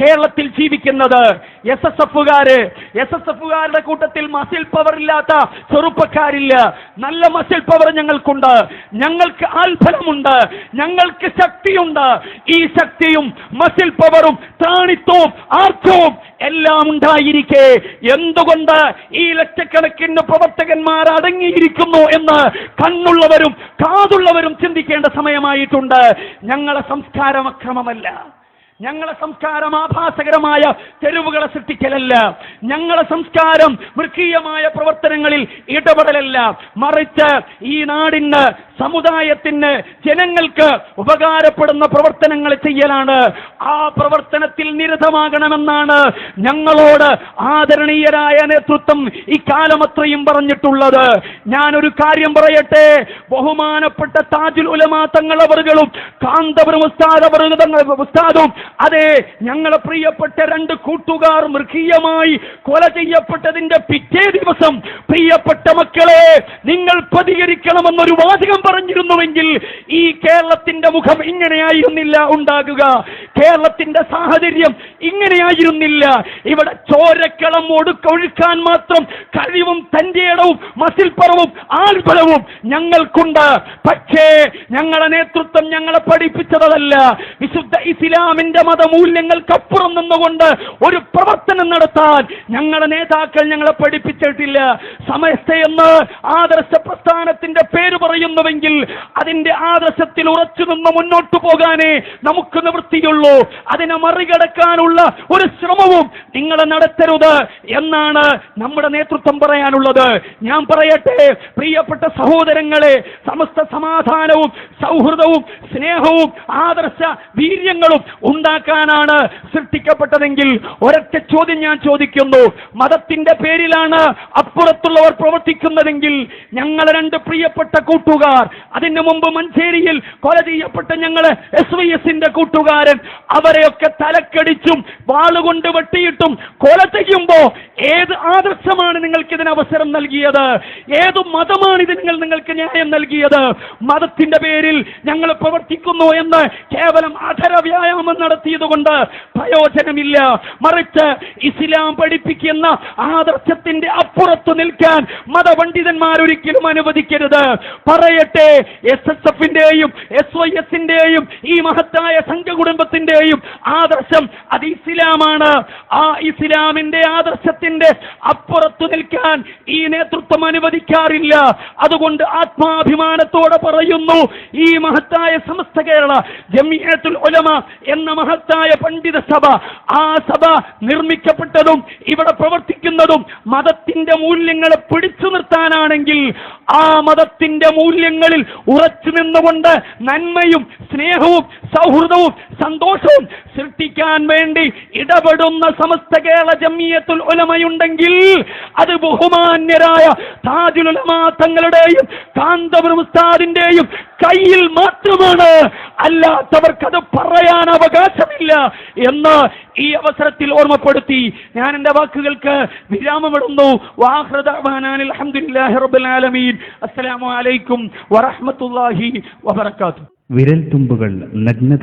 കേരളത്തിൽ ജീവിക്കുന്നത്. S S എഫുകാര് എസ് എസ് എഫുകാരുടെ കൂട്ടത്തിൽ മസിൽ പവർ ഇല്ലാത്ത ചെറുപ്പക്കാരില്ല. നല്ല മസിൽ പവർ ഞങ്ങൾക്കുണ്ട്. ഞങ്ങൾക്ക് ആൽഫലമുണ്ട്. ഞങ്ങൾക്ക് ശക്തിയുണ്ട്. ഈ ശക്തിയും മസിൽ പവറും താണിത്വവും ആർജവും എല്ലാം ഉണ്ടായിരിക്കെ. എന്തുകൊണ്ട് ഈ ലക്ഷക്കണക്കിന് പ്രവർത്തകന്മാർ അടങ്ങിയിരിക്കുന്നു എന്ന് കണ്ണുള്ളവരും കാതുള്ളവരും ചിന്തിക്കേണ്ട സമയമായിട്ടുണ്ട്. ഞങ്ങളെ സംസ്കാരം അക്രമമല്ല. ഞങ്ങളെ സംസ്കാരം ആഭാസകരമായ തെരുവുകളെ സൃഷ്ടിക്കലല്ല. ഞങ്ങളെ സംസ്കാരം മൃഗീയമായ പ്രവർത്തനങ്ങളിൽ ഇടപെടലല്ല. മറിച്ച് ഈ നാടിന് സമുദായത്തിന് ജനങ്ങൾക്ക് ഉപകാരപ്പെടുന്ന പ്രവർത്തനങ്ങൾ ചെയ്യലാണ്. ആ പ്രവർത്തനത്തിൽ നിരതമാകണമെന്നാണ് ഞങ്ങളോട് ആദരണീയരായ നേതൃത്വം ഇക്കാലമത്രയും പറഞ്ഞിട്ടുള്ളത്. ഞാനൊരു കാര്യം പറയട്ടെ. ബഹുമാനപ്പെട്ട താജുൽ ഉലമാ തങ്ങളവറുകളും കാന്തപുരം ഉസ്താദ് ഉസ്താദും അതെ ഞങ്ങളെ പ്രിയപ്പെട്ട രണ്ട് കൂട്ടുകാർ മൃഗീയമായി കൊല ചെയ്യപ്പെട്ടതിന്റെ പിറ്റേ ദിവസം പ്രിയപ്പെട്ട മക്കളെ നിങ്ങൾ പ്രതികരിക്കണമെന്നൊരു വാചകം പറഞ്ഞിരുന്നുവെങ്കിൽ ഈ കേരളത്തിന്റെ മുഖം ഇങ്ങനെയായിരുന്നില്ല ഉണ്ടാകുക. കേരളത്തിന്റെ സാഹചര്യം ഇങ്ങനെയായിരുന്നില്ല. ഇവിടെ ചോരക്കളം ഒടുക്കൊഴുക്കാൻ മാത്രം കഴിവും തന്റെ ഇടവും മസിൽപ്പറവും ആൽബലവും ഞങ്ങൾക്കുണ്ട്. പക്ഷേ ഞങ്ങളെ നേതൃത്വം ഞങ്ങളെ പഠിപ്പിച്ചതല്ല. വിശുദ്ധ ഇസ്ലാമിന്റെ മതമൂല്യങ്ങൾക്കപ്പുറം നിന്നുകൊണ്ട് ഒരു പ്രവർത്തനം നടത്താൻ ഞങ്ങളെ നേതാക്കൾ ഞങ്ങളെ പഠിപ്പിച്ചിട്ടില്ല. സമസ്തയെന്ന് ആദർശ പ്രസ്ഥാനത്തിന്റെ പേര് പറയുന്നുവെങ്കിൽ അതിന്റെ ആദർശത്തിൽ ഉറച്ചു നിന്ന് മുന്നോട്ട് പോകാനേ നമുക്ക് നിവൃത്തിയുള്ളൂ. അതിനെ മറികടക്കാനുള്ള ഒരു ശ്രമവും നിങ്ങൾ നടത്തരുത് എന്നാണ് നമ്മുടെ നേതൃത്വം പറയാനുള്ളത്. ഞാൻ പറയട്ടെ പ്രിയപ്പെട്ട സഹോദരങ്ങളെ സമസ്ത സമാധാനവും സൗഹൃദവും സ്നേഹവും ആദർശ വീര്യങ്ങളും ഉണ്ടാക്കാനാണ് സൃഷ്ടിക്കപ്പെട്ടതെങ്കിൽ ഒരൊറ്റ ചോദ്യം ഞാൻ ചോദിക്കുന്നു. മതത്തിന്റെ പേരിലാണ് അപ്പുറത്തുള്ളവർ പ്രവർത്തിക്കുന്നതെങ്കിൽ ഞങ്ങളെ രണ്ട് പ്രിയപ്പെട്ട കൂട്ടുകാർ അതിനു മുമ്പ് മഞ്ചേരിയിൽ കൊല ചെയ്യപ്പെട്ട ഞങ്ങൾ എസ് വി എസിന്റെ കൂട്ടുകാരൻ. അവരെയൊക്കെ തലക്കടിച്ചും വാളുകൊണ്ട് വെട്ടിയിട്ടും കൊല ചെയ്യുമ്പോ ഏത് ആദർശമാണ് നിങ്ങൾക്ക് ഇതിന് അവസരം നൽകിയത്? ഏത് മതമാണ് ഇത് നിങ്ങൾ നിങ്ങൾക്ക് ന്യായം നൽകിയത്? മതത്തിന്റെ പേരിൽ ഞങ്ങൾ പ്രവർത്തിക്കുന്നു എന്ന് കേവലം അധര വ്യായാമം നടത്തിയത് കൊണ്ട് പ്രയോജനമില്ല. മറിച്ച് ഇസ്ലാം പഠിപ്പിക്കുന്ന ആദർശത്തിന്റെ അപ്പുറത്ത് നിൽക്കാൻ മതപണ്ഡിതന്മാരൊരിക്കലും അനുവദിക്കരുത്. പറയട്ടെ എസ് എസ് എഫിന്റെയും എസ് വൈ എസിന്റെയും ഈ മഹത്തായ സംഘ കുടുംബത്തിന്റെയും ആദർശം അത് ഇസ്ലാമാണ്. ആ ഇസ്ലാമിന്റെ ആദർശത്തിന്റെ അപ്പുറത്തു നിൽക്കാൻ ഈ നേതൃത്വം അനുവദിക്കാറില്ല. അതുകൊണ്ട് ആത്മാഭിമാനത്തോടെ പറയുന്നു ഈ മഹത്തായ സമസ്ത കേരള ജമിയത്തുൽ ഉലമ എന്ന മഹത്തായ പണ്ഡിത സഭ ആ സഭ നിർമ്മിക്കപ്പെട്ടതും ഇവിടെ പ്രവർത്തിക്കുന്നതും മതത്തിന്റെ മൂല്യങ്ങളെ പിടിച്ചു നിർത്താനാണെങ്കിൽ ആ മതത്തിന്റെ മൂല്യങ്ങളിൽ ഉറച്ചു നിന്നുകൊണ്ട് നന്മയും സ്നേഹവും സൗഹൃദവും സന്തോഷവും സൃഷ്ടിക്കാൻ വേണ്ടി ഇടപെടുന്ന സമസ്ത കേരള ജമ്മിയത്തുൽ ഉലമയുണ്ടെങ്കിൽ അത് ബഹുമാന്യരായ താജുൽ ഉലമാ തങ്ങളുടെയും കാന്തപുരം ഉസ്താദിന്റെയും കയ്യിൽ മാത്രമാണ്. അല്ലാത്തവർക്കത് പറയാൻ അവകാശമില്ല എന്ന് ഈ അവസരത്തിൽ ഓർമ്മപ്പെടുത്തി. ഞാൻ എന്റെ വാക്കുകൾക്ക് വിരാമമിടുന്നു. അസ്സലാമു അലൈക്കും വിരൽ തുമ്പുകൾ നഗ്ന